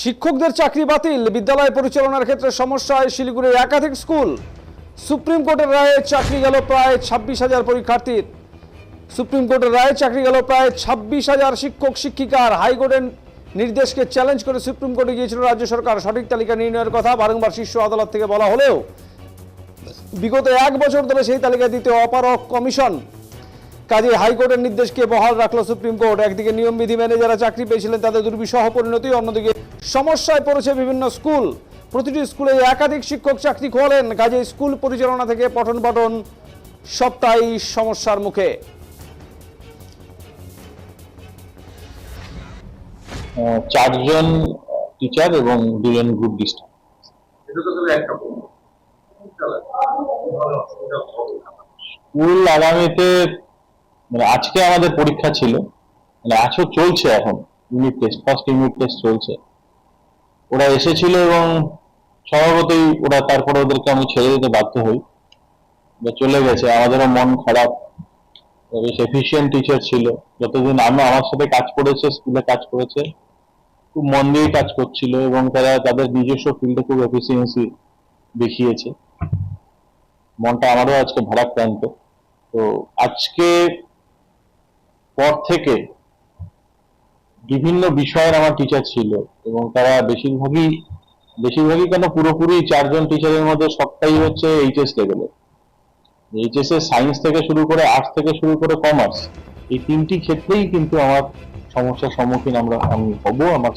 শিক্ষকদের চাকরি বাতিল, বিদ্যালয় পরিচালনার ক্ষেত্রে সমস্যায় শিলিগুড়ির একাধিক স্কুল। সুপ্রিম কোর্টের রায়ে চাকরি গেল প্রায় ছাব্বিশ হাজার পরীক্ষার্থীর। সুপ্রিম কোর্টের রায়ে চাকরি গেল প্রায় ছাব্বিশ হাজার শিক্ষক, শিক্ষিকার। হাইকোর্টের নির্দেশকে চ্যালেঞ্জ করে সুপ্রিম কোর্টে গিয়েছিল রাজ্য সরকার। সঠিক তালিকা নির্ণয়ের কথা বারংবার শীর্ষ আদালত থেকে বলা হলেও, বিগত এক বছর ধরে সেই তালিকা দিতে অপারক কমিশন কাজে হাইকোর্টের নির্দেশকে বহাল রাখল সুপ্রিম কোর্ট। একদিকে নিয়ম বিধি মেনে যারা চাকরি পেয়েছিলেন, তাদের দুর্বিষহ পরিণতি, অন্যদিকে সমস্যায় পড়েছে বিভিন্ন স্কুল। প্রতিটি স্কুলে একাধিক শিক্ষক চাকরি খোয়ালেন, কাজে স্কুল পরিচালনা থেকে পঠন পাঠন সবটাই সমস্যার মুখে। চারজন টিচার এবং দুজন গ্রুপ ডিস্টার। স্কুল আগামীতে মানে আজকে আমাদের পরীক্ষা ছিল মানে আজও চলছে এখন unit test first unit test চলছে। ওরা এসেছিল এবং স্বভাবতই ওরা তারপরে ওদেরকে আমি ছেড়ে দিতে বাধ্য হই। চলে গেছে, আমাদেরও মন খারাপ। বেশ এফিসিয়েন্ট টিচার ছিল। যতদিন আমি আমার সাথে কাজ করেছে স্কুলে কাজ করেছে, খুব মন দিয়ে কাজ করছিল এবং তারা তাদের নিজস্ব ফিল্ডে খুব এফিসিয়েন্সি দেখিয়েছে। মনটা আমারও আজকে ভারাক্রান্ত। তো আজকে পর থেকে বিভিন্ন বিষয়ের আমার টিচার ছিল এবং তারা বেশিরভাগই বেশিরভাগই কেন পুরোপুরি চারজন টিচারের মধ্যে সবটাই হচ্ছে এইচএস লেভেলে এইচএস এ সায়েন্স থেকে শুরু করে আর্টস থেকে শুরু করে কমার্স এই তিনটি ক্ষেত্রেই কিন্তু আমার সমস্যার সম্মুখীন আমরা আমি হব আমার